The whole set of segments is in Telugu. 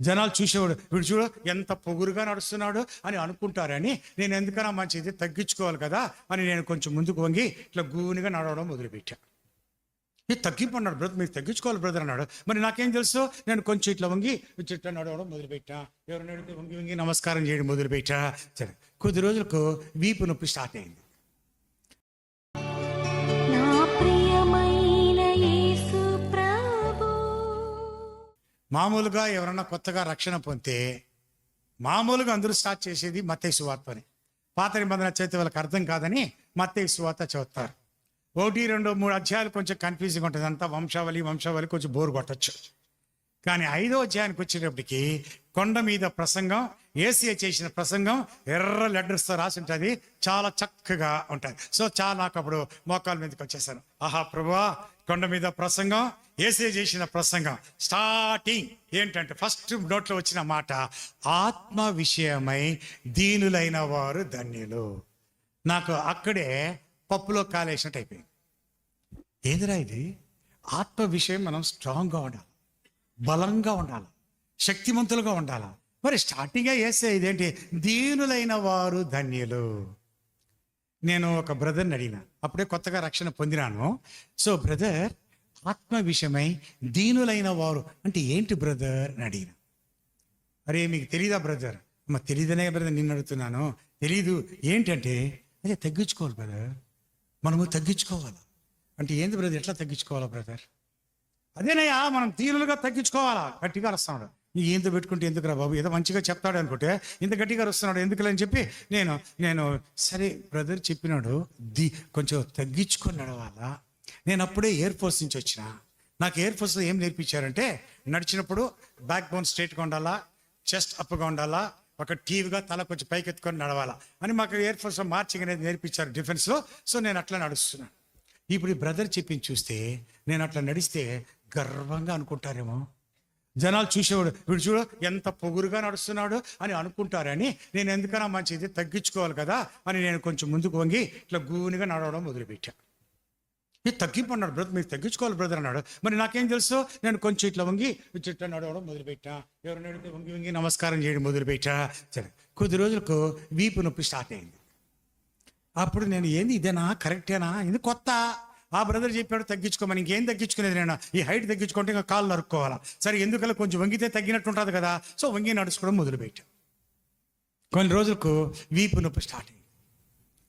జనాలు చూసేవాడు వీడు చూడు ఎంత పొగురుగా నడుస్తున్నాడు అని అనుకుంటారని నేను ఎందుకన్నా మంచిది తగ్గించుకోవాలి కదా అని నేను కొంచెం ముందుకు వంగి ఇట్లా గూనిగా నడవడం మొదలుపెట్టా. ఇది తగ్గింపు అన్నాడు బ్రదర్ మీరు తగ్గించుకోవాలి బ్రదర్ అన్నాడు. మరి నాకేం తెలుసు? నేను కొంచెం ఇట్లా వంగి ఇట్లా నడవడం మొదలుపెట్టా. ఎవరైనా అడిగితే వంగి వంగి నమస్కారం చేయడం మొదలుపెట్టా. సరే కొద్ది రోజులకు వీపు నొప్పి స్టార్ట్ అయింది. మామూలుగా ఎవరన్నా కొత్తగా రక్షణ పొందితే మామూలుగా అందరూ స్టార్ట్ చేసేది మత్తయ్య సువార్త అని పాత నిబంధన చదివితే వాళ్ళకి అర్థం కాదని మత్తయి సువార్త చదువుతారు ఒకటి రెండు మూడు అధ్యాయాలు కొంచెం కన్ఫ్యూజింగ్ ఉంటుంది. అంతా వంశావళి వంశావళి కొంచెం బోర్ కొట్టచ్చు. కానీ ఐదో అధ్యాయానికి వచ్చేటప్పటికి కొండ మీద ప్రసంగం ఏసీఏ చేసిన ప్రసంగం ఎర్ర లెటర్స్తో రాసి ఉంటుంది. చాలా చక్కగా ఉంటుంది. సో చాలా నాకు అప్పుడు మోకాల మీదకి వచ్చేసాను. ఆహా ప్రభువా కొండ మీద ప్రసంగం ఏసీ చేసిన ప్రసంగం. స్టార్టింగ్ ఏంటంటే ఫస్ట్ నోట్లో వచ్చిన మాట ఆత్మ విషయమై దీనులైన వారు ధన్యులు. నాకు అక్కడే పప్పులో కాలేసినట్టు అయిపోయింది. ఏదిరా ఇది? ఆత్మ విషయం మనం స్ట్రాంగ్గా ఉండాలి. బలంగా ఉండాలి. శక్తిమంతులుగా ఉండాలి? మరి స్టార్టింగే వేస్తే ఇదేంటి? దీనులైన వారు ధన్యులు. నేను ఒక బ్రదర్ని అడిగిన. అప్పుడే కొత్తగా రక్షణ పొందినాను. సో బ్రదర్ ఆత్మ విషయమై దీనులైన వారు అంటే ఏంటి బ్రదర్ అని అడిగిన. అరే మీకు తెలీదా బ్రదర్? అమ్మ తెలీదనే బ్రదర్ నిన్ను అడుగుతున్నాను. తెలీదు. ఏంటంటే అదే తగ్గించుకోవాలి బ్రదర్. మనము తగ్గించుకోవాలి? అంటే ఏంది బ్రదర్? ఎట్లా తగ్గించుకోవాలా బ్రదర్? అదేనయ్యా మనం తీరులుగా తగ్గించుకోవాలా? గట్టిగా వస్తాడు నీ ఏంత పెట్టుకుంటే ఎందుకురా బాబు? ఏదో మంచిగా చెప్తాడు అనుకుంటే ఇంత గట్టిగా వస్తున్నాడు ఎందుకులే అని చెప్పి నేను నేను సరే బ్రదర్ చెప్పినాడు ది కొంచెం తగ్గించుకొని నడవాలా నేను అప్పుడే ఎయిర్ ఫోర్స్ నుంచి వచ్చిన. నాకు ఎయిర్ ఫోర్స్లో ఏం నేర్పించారంటే నడిచినప్పుడు బ్యాక్ బోన్ స్ట్రేట్గా ఉండాలా చెస్ట్ అప్గా ఉండాలా ఒక టీవీగా తల కొంచెం పైకి ఎత్తుకొని నడవాలా అని మాకు ఎయిర్ ఫోర్స్లో మార్చింగ్ అనేది నేర్పించారు డిఫెన్స్లో సో నేను అట్లా నడుస్తున్నాను ఇప్పుడు ఈ బ్రదర్ చెప్పింది చూస్తే నేను అట్లా నడిస్తే గర్వంగా అనుకుంటారేమో. జనాలు చూసేవాడు వీడు చూడు ఎంత పొగురుగా నడుస్తున్నాడు అని అనుకుంటారని నేను ఎందుకన్నా మంచిది తగ్గించుకోవాలి కదా అని నేను కొంచెం ముందుకు వంగి ఇట్లా గూనిగా నడవడం మొదలుపెట్టా. ఇది తగ్గింపన్నాడు బ్రదర్ మీరు తగ్గించుకోవాలి బ్రదర్ అన్నాడు. మరి నాకేం తెలుసు? నేను కొంచెం ఇట్లా వంగి ఇట్లా నడవడం మొదలుపెట్టా. ఎవరైనా అడిగితే వంగి వంగి నమస్కారం చేయడం మొదలుపెట్టా. సరే కొద్ది రోజులకు వీపు నొప్పి స్టార్ట్ అయింది. అప్పుడు నేను ఏంది ఇదేనా? కరెక్టేనా? ఇది కొత్త? ఆ బ్రదర్ చెప్పాడు తగ్గించుకోమని. ఇంకేం తగ్గించుకునేది నేను? ఈ హైట్ తగ్గించుకుంటే ఇంకా కాళ్ళు నరుక్కోవాలా? సరే ఎందుకలా కొంచెం వంగితే తగ్గినట్టు ఉంటుంది కదా. సో వంగి నడుచుకోవడం మొదలుపెట్టాం. కొన్ని రోజులకు వీపు నొప్పి స్టార్ట్ అయింది.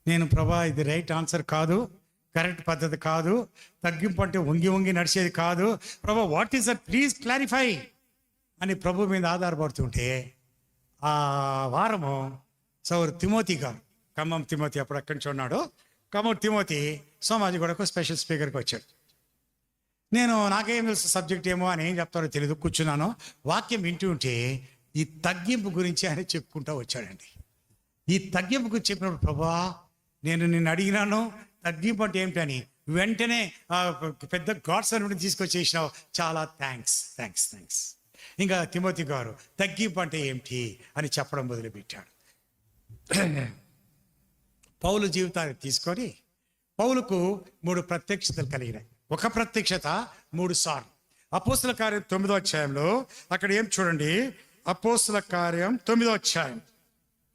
నేను ప్రభా ఇది రైట్ ఆన్సర్ కాదు. కరెక్ట్ పద్ధతి కాదు. తగ్గింపు అంటే వంగి వంగి నడిచేది కాదు. ప్రభా what is that? Please clarify. అని ప్రభు మీద ఆధారపడుతుంటే ఆ వారము సౌరు తిమోతి గారు ఖమ్మం తిమోతి అప్పుడు అక్కడి నుంచి ఉన్నాడు. ఖమ్మం తిమోతి సోమాజి కూడా స్పెషల్ స్పీకర్కి వచ్చాడు. నేను నాకేం తెలుసు సబ్జెక్ట్ ఏమో అని ఏం చెప్తారో తెలియదు కూర్చున్నాను. వాక్యం వింటూ ఉంటే ఈ తగ్గింపు గురించి ఆయన చెప్పుకుంటూ వచ్చాడండి. ఈ తగ్గింపు గురించి చెప్పినప్పుడు ప్రభా నేను నిన్ను అడిగినాను తగ్గింపు అంటే ఏమిటని వెంటనే పెద్ద గాడ్స్ అని తీసుకొచ్చేసినావు. చాలా థ్యాంక్స్ థ్యాంక్స్ థ్యాంక్స్. ఇంకా తిమోతి గారు తగ్గింపు అంటే ఏమిటి? అని చెప్పడం మొదలుపెట్టాడు. పౌలు జీవితాన్ని తీసుకొని పౌలుకు మూడు ప్రత్యక్షతలు కలిగినాయి. ఒక ప్రత్యక్షత మూడు సార్లు. అపోసల కార్యం తొమ్మిదో అధ్యాయంలో అక్కడ ఏం చూడండి? అపోసల కార్యం తొమ్మిదో అధ్యాయం.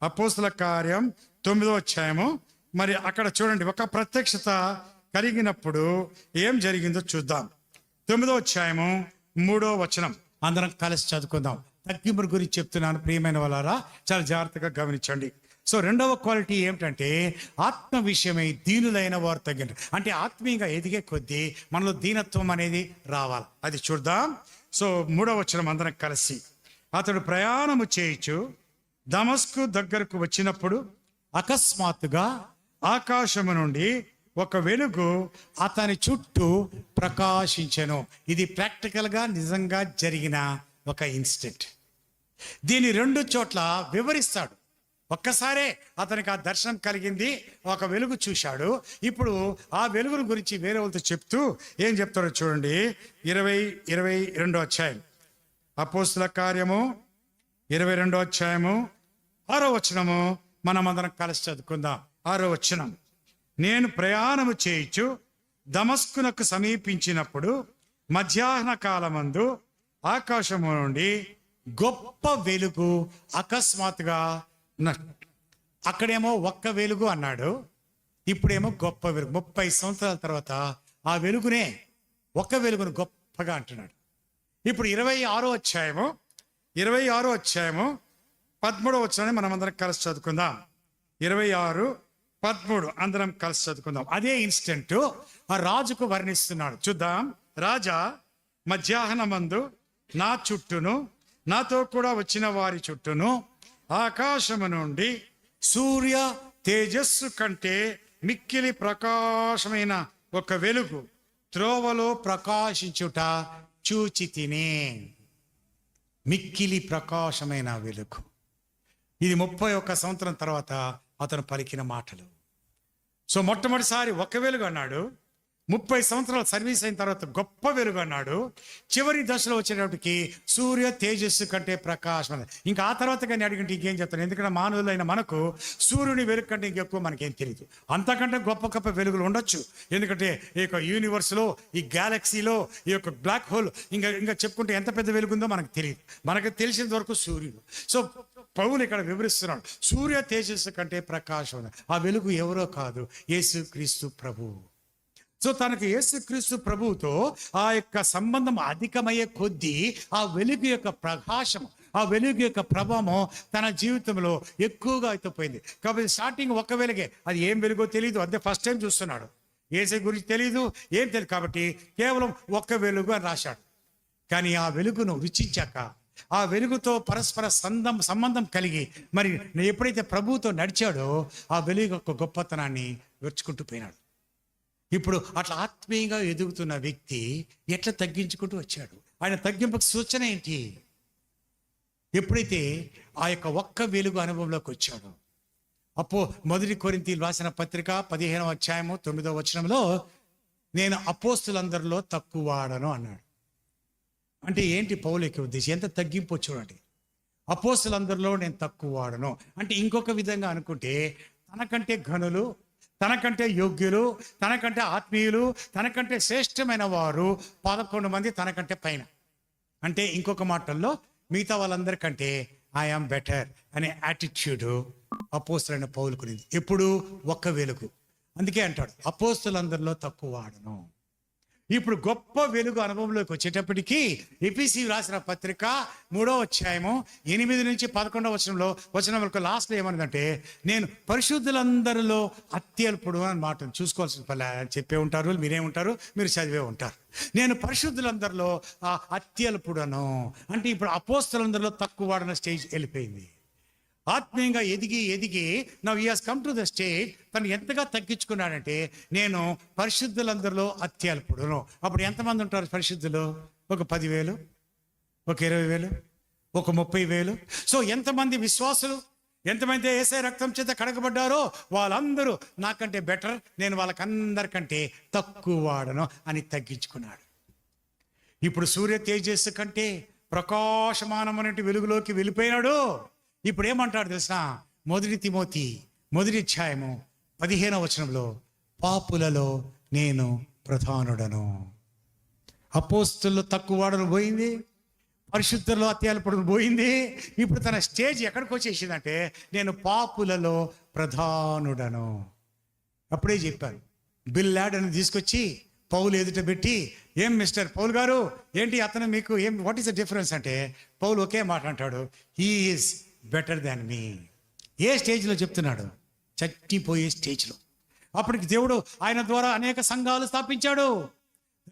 అపోసల కార్యం తొమ్మిదో అధ్యాయము. మరి అక్కడ చూడండి ఒక ప్రత్యక్షత కలిగినప్పుడు ఏం జరిగిందో చూద్దాం. తొమ్మిదో అధ్యాయము మూడో వచనం. అందరం కలిసి చదువుకుందాం. తగ్గింపుల గురించి చెప్తున్నాను ప్రియమైన వాళ్ళారా చాలా జాగ్రత్తగా గమనించండి. సో రెండవ క్వాలిటీ ఏమిటంటే ఆత్మ విషయమై దీనులైన వారు తగ్గిన అంటే ఆత్మీయంగా ఎదిగే కొద్దీ మనలో దీనత్వం అనేది రావాలి. అది చూద్దాం. సో మూడవ వచ్చిన అందరం కలిసి అతడు ప్రయాణము చేయొచ్చు దమస్కు దగ్గరకు వచ్చినప్పుడు అకస్మాత్తుగా ఆకాశము నుండి ఒక వెలుగు అతని చుట్టూ ప్రకాశించెను. ఇది ప్రాక్టికల్గా నిజంగా జరిగిన ఒక ఇన్సిడెంట్. దీని రెండు చోట్ల వివరిస్తాడు. ఒక్కసారే అతనికి ఆ దర్శనం కలిగింది ఒక వెలుగు చూశాడు. ఇప్పుడు ఆ వెలుగును గురించి వేరే వాళ్ళతో చెప్తూ ఏం చెప్తారో చూడండి. ఇరవై ఇరవై రెండో అధ్యాయం. అపోస్తుల కార్యము ఇరవై రెండో అధ్యాయము ఆరో వచనము మనం అందరం కలిసి చదువుకుందాం. ఆరో వచనం. నేను ప్రయాణము చేయొచ్చు దమస్కునకు సమీపించినప్పుడు మధ్యాహ్న కాలమందు ఆకాశము నుండి గొప్ప వెలుగు అకస్మాత్తుగా అక్కడేమో ఒక్క వెలుగు అన్నాడు. ఇప్పుడేమో గొప్ప వెలుగు. ముప్పై సంవత్సరాల తర్వాత ఆ వెలుగునే ఒక్క వెలుగును గొప్పగా అంటున్నాడు. ఇప్పుడు ఇరవై ఆరో అధ్యాయము ఇరవై ఆరో అధ్యాయము పదమూడో వచ్చాయని మనం అందరం కలిసి చదువుకుందాం. ఇరవై ఆరు పదమూడు అందరం కలిసి చదువుకుందాం. అదే ఇన్స్టెంట్ ఆ రాజుకు వర్ణిస్తున్నాడు. చూద్దాం. రాజా మధ్యాహ్నమందు నా చుట్టూను నాతో కూడా వచ్చిన వారి చుట్టూను ఆకాశము నుండి సూర్య తేజస్సు కంటే మిక్కిలి ప్రకాశమైన ఒక వెలుగు త్రోవలో ప్రకాశించుట చూచి తినే. మిక్కిలి ప్రకాశమైన వెలుగు. ఇది ముప్పై ఒక్క సంవత్సరం తర్వాత అతను పలికిన మాటలు. సో మొట్టమొదటిసారి ఒక వెలుగు అన్నాడు. ముప్పై సంవత్సరాల సర్వీస్ అయిన తర్వాత గొప్ప వెలుగు అన్నాడు. చివరి దశలో వచ్చేటప్పటికి సూర్య తేజస్సు కంటే ప్రకాశం ఇంకా ఆ తర్వాత కానీ అడిగింటే ఇంకేం చెప్తాను? ఎందుకంటే మానవులైన మనకు సూర్యుని వెలుగు కంటే ఇంకెక్కువ మనకేం తెలియదు అంతకంటే గొప్ప గొప్ప వెలుగులు ఉండొచ్చు. ఎందుకంటే ఈ యొక్క యూనివర్స్లో ఈ గ్యాలక్సీలో ఈ యొక్క బ్లాక్ హోల్ ఇంకా ఇంకా చెప్పుకుంటే ఎంత పెద్ద వెలుగుందో మనకు తెలియదు మనకు తెలిసినంత వరకు సూర్యుడు. సో పౌలు ఇక్కడ వివరిస్తున్నాడు. సూర్య తేజస్సు కంటే ప్రకాశం ఆ వెలుగు ఎవరో కాదు. యేసు క్రీస్తు ప్రభువు సో తనకు యేసుక్రీస్తు ప్రభువుతో ఆ యొక్క సంబంధం అధికమయ్యే కొద్దీ ఆ వెలుగు యొక్క ప్రకాశం ఆ వెలుగు యొక్క ప్రభావం తన జీవితంలో ఎక్కువగా అయిపోయింది. కాబట్టి స్టార్టింగ్ ఒక్క వెలుగే. అది ఏం వెలుగో తెలియదు అదే ఫస్ట్ టైం చూస్తున్నాడు. ఏసై గురించి తెలియదు ఏం తెలియదు కాబట్టి కేవలం ఒక్క వెలుగు అని రాశాడు. కానీ ఆ వెలుగును రుచించాక ఆ వెలుగుతో పరస్పర సందం సంబంధం కలిగి మరి ఎప్పుడైతే ప్రభువుతో నడిచాడో ఆ వెలుగు యొక్క గొప్పతనాన్ని వెర్చుకుంటూ పోయినాడు. ఇప్పుడు అట్లా ఆత్మీయంగా ఎదుగుతున్న వ్యక్తి ఎట్లా తగ్గించుకుంటూ వచ్చాడు? ఆయన తగ్గింపుకు సూచన ఏంటి? ఎప్పుడైతే ఆ యొక్క ఒక్క వెలుగు అనుభవంలోకి వచ్చాడో అప్పో మొదటి కొరింతి రాసిన పత్రిక పదిహేనవ అధ్యాయము తొమ్మిదవ వచనంలో నేను అపోస్తులందరిలో తక్కువ వాడను అన్నాడు. అంటే ఏంటి పౌలిక ఉద్దేశం? ఎంత తగ్గింపు చూడండి అపోస్తులందరిలో నేను తక్కువ వాడను అంటే ఇంకొక విధంగా అనుకుంటే తనకంటే ఘనులు తనకంటే యోగ్యులు తనకంటే ఆత్మీయులు తనకంటే శ్రేష్టమైన వారు పదకొండు మంది తనకంటే పైన. అంటే ఇంకొక మాటల్లో మిగతా వాళ్ళందరికంటే ఐఆమ్ బెటర్ అనే యాటిట్యూడ్ అపోస్తులైన పౌలుకునింది. ఎప్పుడు ఒక్క వెలుగు. అందుకే అంటాడు అపోస్తులందరిలో తక్కువ వాడను. ఇప్పుడు గొప్ప వెలుగు అనుభవంలోకి వచ్చేటప్పటికీ ఎపిసి రాసిన పత్రిక మూడో అధ్యాయము ఎనిమిది నుంచి పదకొండవ వచనంలో వచనం వరకు లాస్ట్లో ఏమన్నదంటే నేను పరిశుద్ధులందరిలో అత్యల్పుడు అని మాట చూసుకోవాల్సిన పని చెప్పే ఉంటారు మీరే ఉంటారు మీరు చదివే ఉంటారు. నేను పరిశుద్ధులందరిలో ఆ అత్యల్పుడను. అంటే ఇప్పుడు అపోస్తులందరిలో తక్కువ వాడిన స్టేజ్ వెళ్ళిపోయింది. ఆత్మీయంగా ఎదిగి ఎదిగి now he has come to the state తను ఎంతగా తగ్గించుకున్నాడంటే నేను పరిశుద్ధులందరిలో అత్యల్పుడును. అప్పుడు ఎంతమంది ఉంటారు పరిశుద్ధులు? ఒక పదివేలు ఒక ఇరవై వేలు ఒక ముప్పై వేలు సో ఎంతమంది విశ్వాసులు ఎంతమంది ఏసే రక్తం చేత కడగబడ్డారో వాళ్ళందరూ నాకంటే బెటర్ నేను వాళ్ళకందరికంటే తక్కువ వాడను అని తగ్గించుకున్నాడు. ఇప్పుడు సూర్య తేజస్సు కంటే ప్రకాశమానమైనటువంటి వెలుగులోకి వెళ్ళిపోయినాడు. ఇప్పుడు ఏమంటాడు తెలిసిన మొదటి తిమోతి మొదటి అధ్యాయము పదిహేనవ వచనంలో పాపులలో నేను ప్రధానుడను. అపోస్తుల్లో తక్కువ వాడను పోయింది పరిశుద్ధుల్లో అత్యాలపడును పోయింది. ఇప్పుడు తన స్టేజ్ ఎక్కడికి వచ్చేసిందంటే నేను పాపులలో ప్రధానుడను. అప్పుడే చెప్పారు బిల్ యాడ్ అని తీసుకొచ్చి పౌలు ఎదుట పెట్టి ఏం మిస్టర్ పౌల్ గారు? ఏంటి అతను మీకు ఏం వాట్ ఈస్ ద డిఫరెన్స్ అంటే పౌలు ఒకే మాట అంటాడు హీఈస్ బెటర్ దాన్ మీ ఏ స్టేజ్లో చెప్తున్నాడు? చచ్చిపోయే స్టేజ్లో. అప్పటికి దేవుడు ఆయన ద్వారా అనేక సంఘాలు స్థాపించాడు.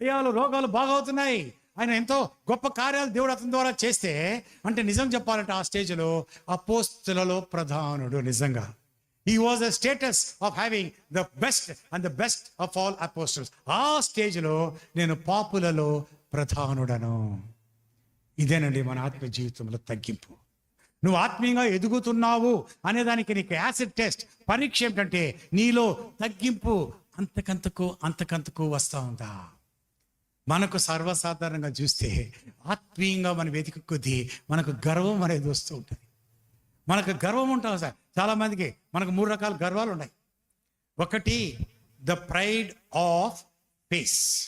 దయాలు రోగాలు బాగవుతున్నాయి. ఆయన ఎంతో గొప్ప కార్యాలు దేవుడు అతని ద్వారా చేస్తే అంటే నిజం చెప్పాలంటే ఆ స్టేజ్లో అపోస్తులలో ప్రధానుడు నిజంగా. He was a status of having the best and the best of all apostles ఆ స్టేజ్లో నేను పాపులలో ప్రధానుడను. ఇదేనండి మన ఆత్మ జీవితంలో తగ్గింపు. నువ్వు ఆత్మీయంగా ఎదుగుతున్నావు అనేదానికి నీకు యాసిడ్ టెస్ట్ పరీక్ష ఏమిటంటే నీలో తగ్గింపు అంతకంతకు అంతకంతకు వస్తూ ఉందా? మనకు సర్వసాధారణంగా చూస్తే ఆత్మీయంగా మనం వెతికి కొద్దీ మనకు గర్వం అనేది వస్తూ ఉంటుంది. మనకు గర్వం ఉంటాం సార్. చాలామందికి మనకు మూడు రకాల గర్వాలు ఉన్నాయి. ఒకటి ద ప్రైడ్ ఆఫ్ ఫేస్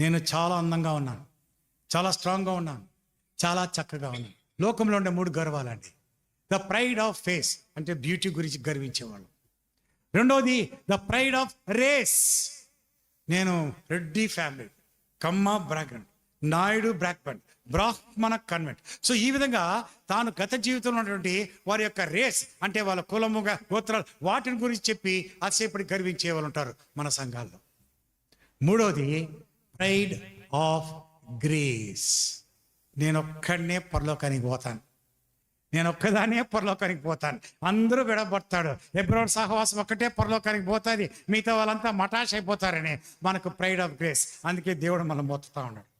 నేను చాలా అందంగా ఉన్నాను. చాలా స్ట్రాంగ్గా ఉన్నాను. చాలా చక్కగా ఉంది లోకంలో ఉండే మూడు గర్వాలండి. ద ప్రైడ్ ఆఫ్ ఫేస్ అంటే బ్యూటీ గురించి గర్వించేవాళ్ళు. రెండవది ద ప్రైడ్ ఆఫ్ రేస్ నేను రెడ్డి ఫ్యామిలీ కమ్మ బ్రాక్బెండ్ నాయుడు బ్రాహ్మణ్ బ్రాహ్మణ కన్వెంట్ సో ఈ విధంగా తాను గత జీవితంలో ఉన్నటువంటి వారి యొక్క రేస్ అంటే వాళ్ళ కులముగా గోత్రాలు వాటిని గురించి చెప్పి అసేపటి గర్వించే వాళ్ళు ఉంటారు మన సంఘాల్లో. మూడవది ప్రైడ్ ఆఫ్ గ్రేస్ నేను ఒక్కడనే పరలోకానికి పోతాను. నేను ఒక్కదానే పరలోకానికి పోతాను. అందరూ విడబడతాడు ఎబ్రోడ్ సహవాసం ఒక్కటే పరలోకానికి పోతుంది. మిగతా వాళ్ళంతా మటాష్ అయిపోతారని మనకు ప్రైడ్ ఆఫ్ గ్రేస్. అందుకే దేవుడు మనం మొత్తుతా ఉన్నాడు.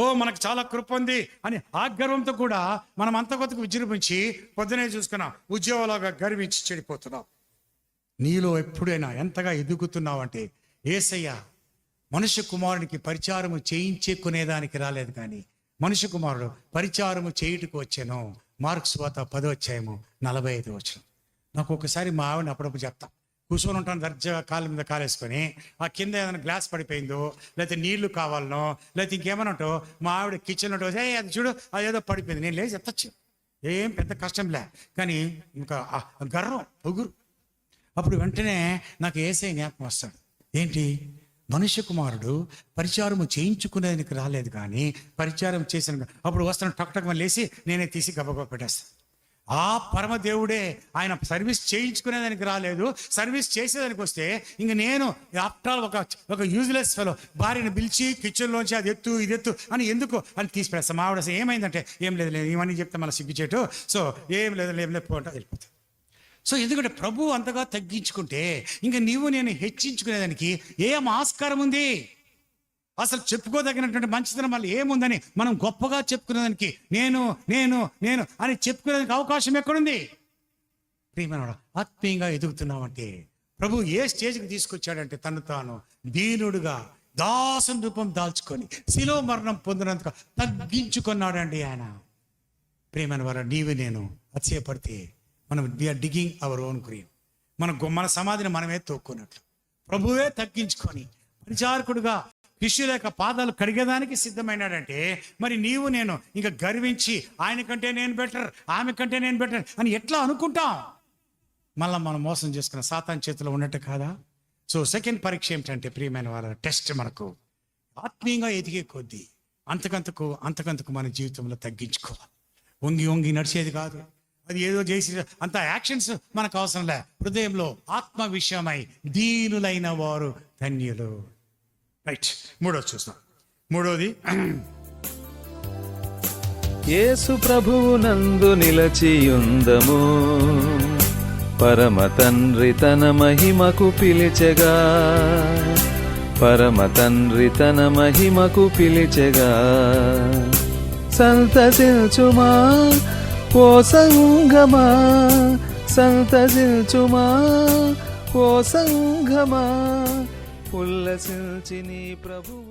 ఓ మనకు చాలా కృప ఉంది అని ఆ గర్వంతో కూడా మనం అంత కొత్తకు విజృంభించి పొద్దునే చూసుకున్నాం. ఉద్యోగాలుగా గర్వించి చెడిపోతున్నాం. నీలో ఎప్పుడైనా ఎంతగా ఎదుగుతున్నావంటే ఏసయ్య మనుష్య కుమారునికి పరిచారము చేయించేకునేదానికి రాలేదు కానీ మనిషి కుమారుడు పరిచారము చేయుటకు వచ్చాను. మార్క్స్ వాత పదో వచ్చాయేమో నలభై ఐదు వచ్చిన నాకు ఒకసారి మా ఆవిడని అప్పుడప్పుడు చెప్తా. కూర్చొని ఉంటాను దర్జా కాళ్ళ మీద కాలేసుకొని. ఆ కింద ఏదైనా గ్లాస్ పడిపోయిందో లేకపోతే నీళ్ళు కావాలనో లేకపోతే ఇంకేమైనా ఉంటో మా ఆవిడ కిచెన్ ఉంటో ఏ అది చూడు అది ఏదో పడిపోయింది. నేను లేచి ఎత్తచ్చు ఏం పెద్ద కష్టం లే. కానీ ఇంకా గర్వం పొగురు. అప్పుడు వెంటనే నాకు ఏసై జ్ఞాపకం వస్తాడు. ఏంటి? మనుష్య కుమారుడు పరిచారము చేయించుకునేదానికి రాలేదు కానీ పరిచారం చేసిన అప్పుడు వస్తున్న టక్ టక్ లేచి నేనే తీసి గబగబా పెట్టేస్తాను ఆ పరమదేవుడే ఆయన సర్వీస్ చేయించుకునేదానికి రాలేదు. సర్వీస్ చేసేదానికి వస్తే ఇంక నేను ఆఫ్టర్ ఆల్ ఒక ఒక యూజ్లెస్ ఫెలో భార్యను పిలిచి కిచెన్లోంచి అది ఎత్తు ఇది ఎత్తు అని ఎందుకు అని తీసి పెడతాం ఆవిడ ఏమైందంటే ఏం లేదు లేదు ఇవన్నీ చెప్తే మళ్ళీ సిగ్గుచేటు. సో ఏం లేదు ఏం లేదు పోంటా వెళ్ళిపోతాం. సో ఎందుకంటే ప్రభు అంతగా తగ్గించుకుంటే ఇంకా నీవు నేను హెచ్చించుకునేదానికి ఏం ఆస్కారం ఉంది? అసలు చెప్పుకోదగినటువంటి మంచితనం మళ్ళీ ఏముందని మనం గొప్పగా చెప్పుకునేదానికి నేను నేను నేను అని చెప్పుకునేదానికి అవకాశం ఎక్కడుంది? ప్రియమైన ఆత్మీయంగా ఎదుగుతున్నామంటే ప్రభు ఏ స్టేజ్కి తీసుకొచ్చాడంటే తను తాను దీనుడుగా దాసం రూపం దాల్చుకొని శిలో మరణం పొందినందుకు తగ్గించుకున్నాడండి ఆయన. ప్రేమైన వారు నీవు నేను అతిశయపడితే మనం we are digging our own green మన మన సమాధిని మనమే తోక్కున్నట్లు. ప్రభువే తగ్గించుకొని పరిచారకుడుగా శిష్యుల యొక్క పాదాలు కడిగేదానికి సిద్ధమైనాడంటే మరి నీవు నేను ఇంకా గర్వించి ఆయన కంటే నేను బెటర్ ఆమె కంటే నేను బెటర్ అని ఎట్లా అనుకుంటాం? మళ్ళీ మనం మోసం చేసుకున్న సాతాన్ చేతిలో ఉన్నట్టు కాదా? సో సెకండ్ పరీక్ష ఏమిటంటే ప్రియమైన వాళ్ళ టెస్ట్ మనకు. ఆత్మీయంగా ఎదిగే కొద్దీ అంతకంతకు అంతకంతకు మన జీవితంలో తగ్గించుకోవాలి. వంగి వంగి నడిచేది కాదు. అది ఏదో చేసి అంత యాక్షన్స్ మనకు అవసరం లే. హృదయంలో ఆత్మ విషయమై దీనులైన వారు ధన్యులు. రైట్ మూడోది చూస్తాం మూడోది యేసు ప్రభువు నందు నిలచియుందము. పరమ తండ్రి తన మహిమకు పిలిచెగా. పరమ తండ్రి తన మహిమకు పిలిచెగా. సంతసించుమా ఓ సంగమా సంతసించుమా ఓ సంగమా ఉల్లసించి నీ ప్రభువును